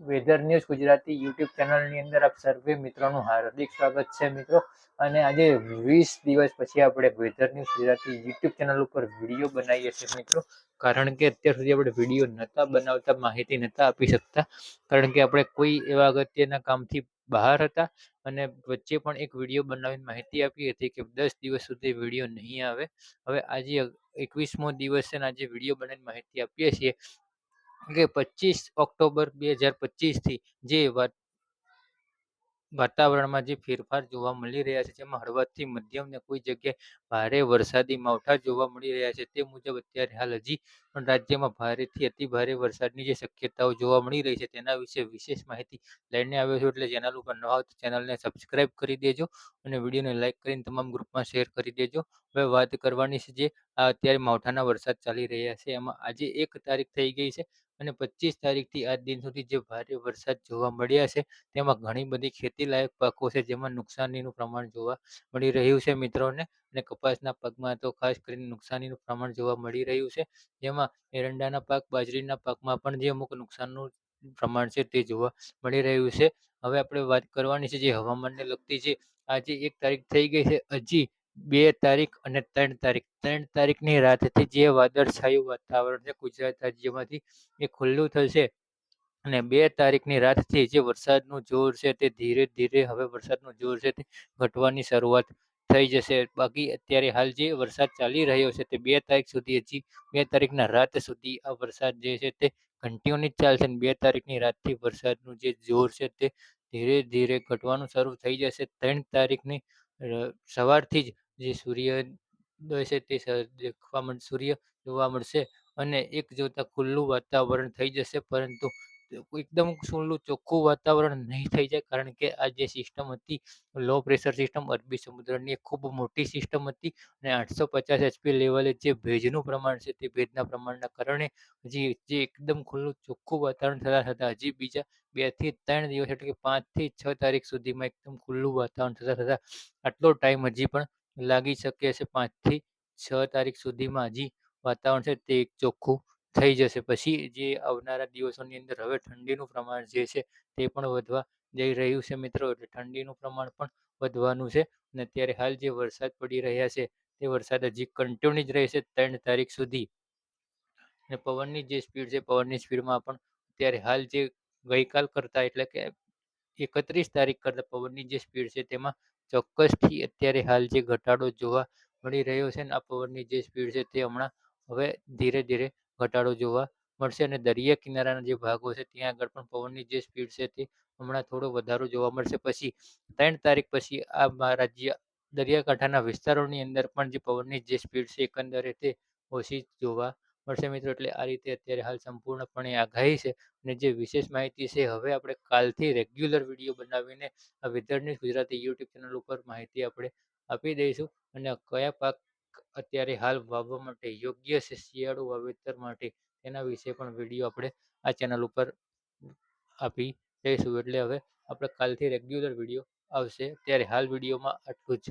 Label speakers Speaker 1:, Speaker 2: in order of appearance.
Speaker 1: Weather news Gujarati YouTube ચેનલની અંદર આપ સર્વે મિત્રોનું હાર્દિક સ્વાગત છે મિત્રો. અને આજે વીસ દિવસ પછી આપણે weather news Gujarati YouTube channel ઉપર વીડિયો બનાવીએ છીએ મિત્રો. કારણ કે અત્યાર સુધી આપણે વીડિયો નહોતા બનાવતા, માહિતી નહોતા આપી શકતા. કારણ કે આપણે કોઈ એવા અગત્યના કામથી બહાર હતા અને વચ્ચે પણ એક વીડિયો બનાવીને માહિતી આપી હતી કે દસ દિવસ સુધી વીડિયો નહીં આવે. હવે આજે એકવીસમો દિવસ છે અને આજે વીડિયો બનાવીને માહિતી આપીએ છીએ. કે પચીસ ઓક્ટોબર બે હજાર પચીસથી જે વાત વાતાવરણમાં જે ફેરફાર જોવા મળી રહ્યા છે, જેમાં હળવદથી મધ્યમ ને કોઈ જગ્યાએ ભારે વરસાદી માવઠા જોવા મળી રહ્યા છે, તે મુજબ અત્યારે હાલ હજી પણ રાજ્યમાં ભારેથી અતિ ભારે વરસાદની જે શક્યતાઓ જોવા મળી રહી છે, તેના વિશે વિશેષ માહિતી લઈને આવ્યો છું, એટલે ચેનલ ઉપર ન તો ચેનલને સબસ્ક્રાઇબ કરી દેજો અને વિડીયોને લાઇક કરીને તમામ ગ્રુપમાં શેર કરી દેજો. હવે વાત કરવાની છે જે અત્યારે માવઠાના વરસાદ ચાલી રહ્યા છે, એમાં આજે એક તારીખ થઈ ગઈ છે અને પચીસ તારીખથી આજ દિન સુધી જે ભારે વરસાદ જોવા મળ્યા છે, તેમાં ઘણી બધી ખેતીલાયક પાકો છે, જેમાં નુકસાનીનું પ્રમાણ જોવા મળી રહ્યું છે મિત્રોને. અને કપાસના પાકમાં તો ખાસ કરીને નુકસાનીનું પ્રમાણ જોવા મળી રહ્યું છે. જેમાં એરંડાના પાક, બાજરીના પાકમાં પણ જે અમુક નુકસાનનું પ્રમાણ છે તે જોવા મળી રહ્યું છે. હવે આપણે વાત કરવાની છે જે હવામાનને લગતી છે આજે એક તારીખ થઈ ગઈ છે, હજી બે તારીખ અને ત્રણ તારીખ. ત્રણ તારીખની રાતથી જે વાદળછાયું વાતાવરણ છે ગુજરાત રાજ્યમાંથી એ ખુલ્લું થશે અને બે તારીખની રાતથી જે વરસાદનું જોર છે તે ધીરે ધીરે હવે વરસાદનું જોર છે તે ઘટવાની શરૂઆત થઈ જશે. બાકી અત્યારે હાલ જે વરસાદ ચાલી રહ્યો છે તે બે તારીખ સુધી હજી બે તારીખના રાત સુધી આ વરસાદ જે છે તે કન્ટિન્યુ ચાલશે અને બે તારીખની રાતથી વરસાદનું જે જોર છે તે ધીરે ધીરે ઘટવાનું શરૂ થઈ જશે. ત્રણ તારીખની સવારથી જ જે સૂર્યોદય છે તે દેખવા મળ, સૂર્ય જોવા મળશે અને એક જોતા ખુલ્લું વાતાવરણ થઈ જશે, પરંતુ એકદમ ખુલ્લું ચોખ્ખું વાતાવરણ નહીં થઈ જાય, કારણ કે આ જે સિસ્ટમ હતી, લો પ્રેશર સિસ્ટમ, અરબી સમુદ્રની એક ખૂબ મોટી સિસ્ટમ હતી અને આઠસો પચાસ એચપી લેવલે જે ભેજનું પ્રમાણ છે તે ભેજના પ્રમાણના કારણે હજી જે એકદમ ખુલ્લું ચોખ્ખું વાતાવરણ થતાં થતાં હજી બીજા બેથી ત્રણ દિવસ એટલે કે પાંચથી છ તારીખ સુધીમાં એકદમ ખુલ્લું વાતાવરણ થતાં થતાં આટલો ટાઈમ હજી પણ લાગી શકે છે પાંચથી છ તારીખ સુધીમાં. હજી વાતાવરણ છે તે ચોખ્ખું થઈ જશે. પછી જે આવનારા દિવસોની અંદર હવે ઠંડીનું પ્રમાણ જે છે તે પણ વધવા જઈ રહ્યું છે મિત્રો. એટલે ઠંડીનું પ્રમાણ પણ વધવાનું છે. અને અત્યારે હાલ જે વરસાદ પડી રહ્યા છે તે વરસાદ હજી કન્ટિન્યુ જ રહેશે ત્રણ તારીખ સુધી. અને પવનની જે સ્પીડ છે પવનની સ્પીડમાં પણ અત્યારે હાલ જે ગઈકાલ કરતાં એટલે કે એકત્રીસ તારીખ કરતાં પવનની જે સ્પીડ છે તેમાં ચોક્કસથી અત્યારે હાલ જે ઘટાડો જોવા મળી રહ્યો છે ને આ પવનની જે સ્પીડ છે તે હમણાં હવે ધીરે ધીરે ઘટાડો જોવા મળશે અને દરિયા કિનારાના જે ભાગો છે ત્યાં આગળ પણ પવનની જે સ્પીડ છે તે હમણાં થોડો વધારો જોવા મળશે. પછી ત્રણ તારીખ પછી આ રાજ્ય દરિયાકાંઠાના વિસ્તારોની અંદર પણ જે પવનની જે સ્પીડ છે એકંદરે તે ઓછી જોવા મળશે મિત્રો. એટલે આ રીતે અત્યારે હાલ સંપૂર્ણપણે આગાહી છે અને જે વિશેષ માહિતી છે, હવે આપણે કાલથી રેગ્યુલર વીડિયો બનાવીને આ weather news Gujarati YouTube channel ઉપર માહિતી આપણે આપી દઈશું. અને કયા પાક અત્યારે હાલ વાવવા માટે યોગ્ય છે, શિયાળુ વાવેતર માટે તેના વિશે પણ વીડિયો આપણે આ ચેનલ ઉપર આપી દઈશું. એટલે હવે આપણે કાલથી રેગ્યુલર વીડિયો આવશે. ત્યારે હાલ વિડીયોમાં આટલું જ.